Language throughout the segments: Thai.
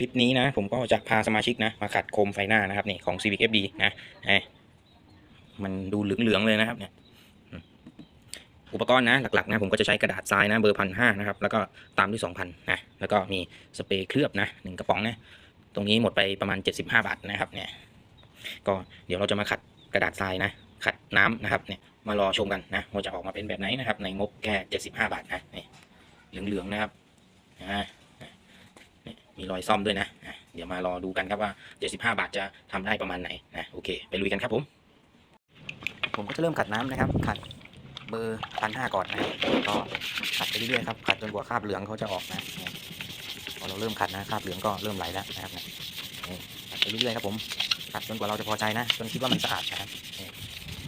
คลิปนี้นะ ผมก็จะพาสมาชิกนะ มาขัดโคมไฟหน้านะครับนี่ของ Civic FD นะเอ้ยมันดูเหลืองๆเลยนะครับเนี่ยอุปกรณ์นะหลักๆนะผมก็จะใช้กระดาษทรายนะเบอร์พันห้านะครับแล้วก็ตามด้วยสองพันนะแล้วก็มีสเปรย์เคลือบนะหนึ่งกระป๋องนะตรงนี้หมดไปประมาณ 75 บาทนะครับเนี่ยก็เดี๋ยวเราจะมาขัดกระดาษทรายนะ ขัดน้ำนะครับเนี่ยมารอชมกันนะว่าจะออกมาเป็นแบบไหนนะครับ ในงบแค่75 บาทนะนี่เหลืองๆนะครับอ่า มีรอยซ่อมด้วยนะอะเดี๋ยวมารอดูกันครับว่า 75 บาทจะทำได้ประมาณไหนนะโอเค ไปลุยกันครับผม ผมก็จะเริ่มขัดน้ำนะครับ ขัดเบอร์พันห้าก่อนนะก็ขัดไปเรื่อยๆครับขัดจนกว่าคราบเหลืองเขาจะออกนะพอเราเริ่มขัดนะคราบเหลืองก็เริ่มไหลแล้วนะครับนี่ยนี่ขัดไปเรื่อยๆครับผมขัดจนกว่าเราจะพอใจนะจนคิดว่ามันสะอาดนะครับ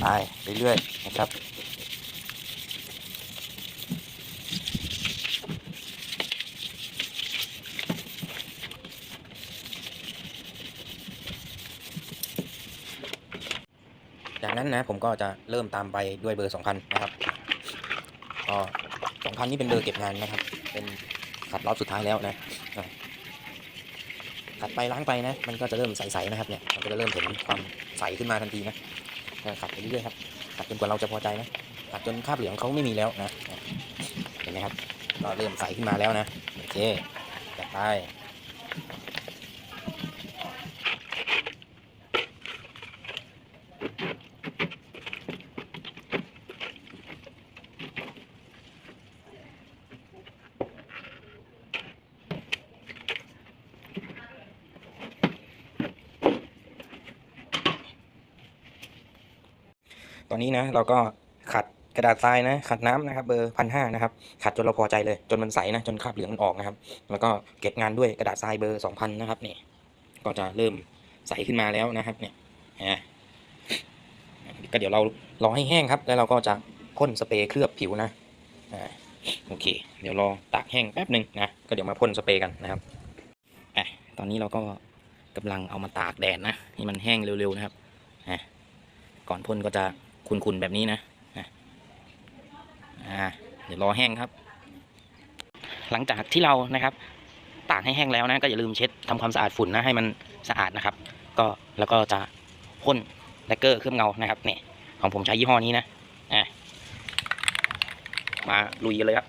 ไปเรื่อยๆนะครับ จากนั้นนะผมก็จะเริ่มตามไปด้วยเบอร์ 2,000 นะครับก็2,000 นี่เป็นเบอร์เก็บงานนะครับ เป็นขัดรอบสุดท้ายแล้วนะขัดไปล้างไปนะ มันก็จะเริ่มใสๆนะครับเนี่ย มันก็จะเริ่มเห็นความใสขึ้นมาทันทีนะขัดไปเรื่อยๆครับขัดจนกว่าเราจะพอใจนะขัดจนคราบเหลืองเขาไม่มีแล้วนะอะเห็นไหมครับ ก็เริ่มใสขึ้นมาแล้วนะ โอเคจัดไป ตอนนี้นะเราก็ขัดกระดาษทรายนะ ขัดน้ำนะครับเบอร์พันห้านะครับ ขัดจนเราพอใจเลย จนมันใสนะ จนคราบเหลืองมันออกนะครับ แล้วก็เก็บงานด้วยกระดาษทรายเบอร์สองพันนะครับนี่ก็จะเริ่มใสขึ้นมาแล้วนะครับ เนี่ยอะก็เดี๋ยวเรารอให้แห้งครับ แล้วเราก็จะพ่นสเปรย์เคลือบผิวนะโอเค เดี๋ยวรอตากแห้งแป๊บหนึ่งนะ ก็เดี๋ยวมาพ่นสเปรย์กันนะครับอะตอนนี้เราก็กำลังเอามาตากแดดนะให้มันแห้งเร็วๆนะครับอะก่อนพ่นก็จะ คุนๆแบบนี้นะเดี๋ยวรอแห้งครับ หลังจากที่เรานะครับตากให้แห้งแล้วนะก็อย่าลืมเช็ดทำความสะอาดฝุ่นนะให้มันสะอาดนะครับ ก็แล้วก็จะพ่นแลกเกอร์เคลือบเงานะครับเนี่ยของผมใช้ยี่ห้อนี้นะอะมาลุยกันเลยครับ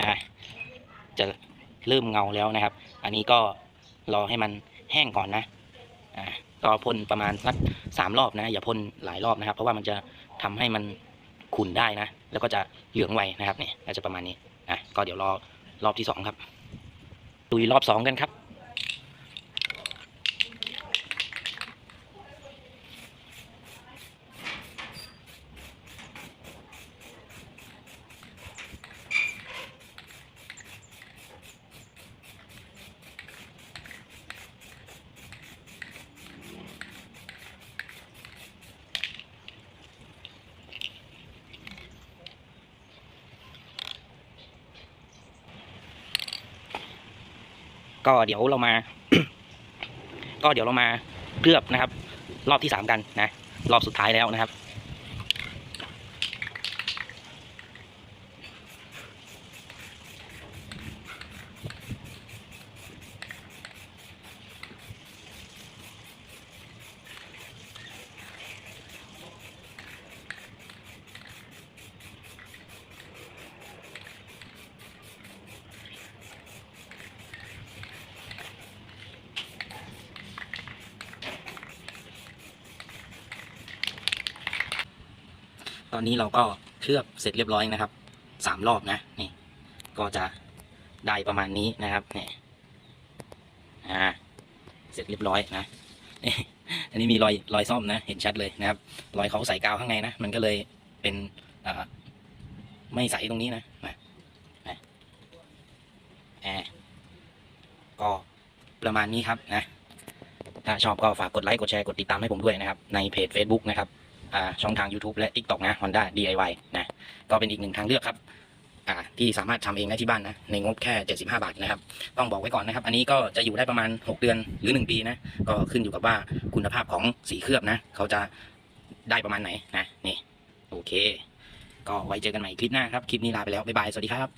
อะจะ เริ่มเงาแล้วนะครับ อันนี้ก็รอให้มันแห้งก่อนนะอ่าต่อพ่นประมาณสักสามรอบนะ อย่าพ่นหลายรอบนะครับ เพราะว่ามันจะทำให้มันขุ่นได้นะ แล้วก็จะเหลืองไวนะครับเนี่ยก็จะประมาณนี้นะก็เดี๋ยวรอรอบที่สองครับดูรอบสองกันครับ ก็เดี๋ยวเรามา ก็เดี๋ยวเรามาเคลือบนะครับ รอบที่สามกันนะ รอบสุดท้ายแล้วนะครับ อนนี้เราก็เคลือบเสร็จเรียบร้อยนะครับสามรอบนะนี่ก็จะได้ประมาณนี้นะครับนี่อ่าเสร็จเรียบร้อยนะนี่อันนี้มีรอยรอยซ่อมนะ เห็นชัดเลยนะครับ รอยเขาใส่กาวข้างในนะ มันก็เลยเป็นอ่าไม่ใสตรงนี้นะมามาแอร์ก็ประมาณนี้ครับนะ ถ้าชอบก็ฝากกดไลค์ กดแชร์ กดติดตามให้ผมด้วยนะครับ ในเพจ Facebook นะครับ ช่องทาง YouTube และ TikTok นะ Honda DIY นะ ก็เป็นอีกหนึ่งทางเลือกครับที่สามารถทำเองได้ที่บ้านนะ ในงบแค่ 75 บาทนะครับ ต้องบอกไว้ก่อนนะครับ อันนี้ก็จะอยู่ได้ประมาณ 6 เดือนหรือ 1 ปีนะ ก็ขึ้นอยู่กับว่าคุณภาพของสีเคลือบนะ เขาจะได้ประมาณไหนนะ นี่ โอเค ก็ไว้เจอกันใหม่คลิปหน้าครับ คลิปนี้ลาไปแล้ว บ๊ายบาย สวัสดีครับ